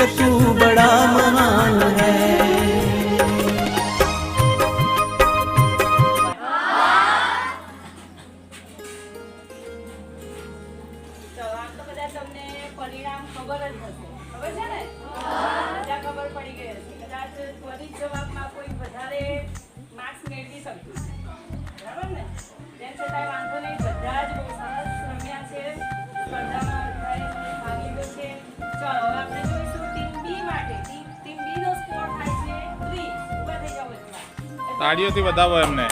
मनुष्य तू बड़ा महान है તો આમ તો બધા તમને પરિણામ ખબર જ હશે ખબર છે ને બધા ખબર પડી ગઈ તાળીઓથી વધાવો એમને.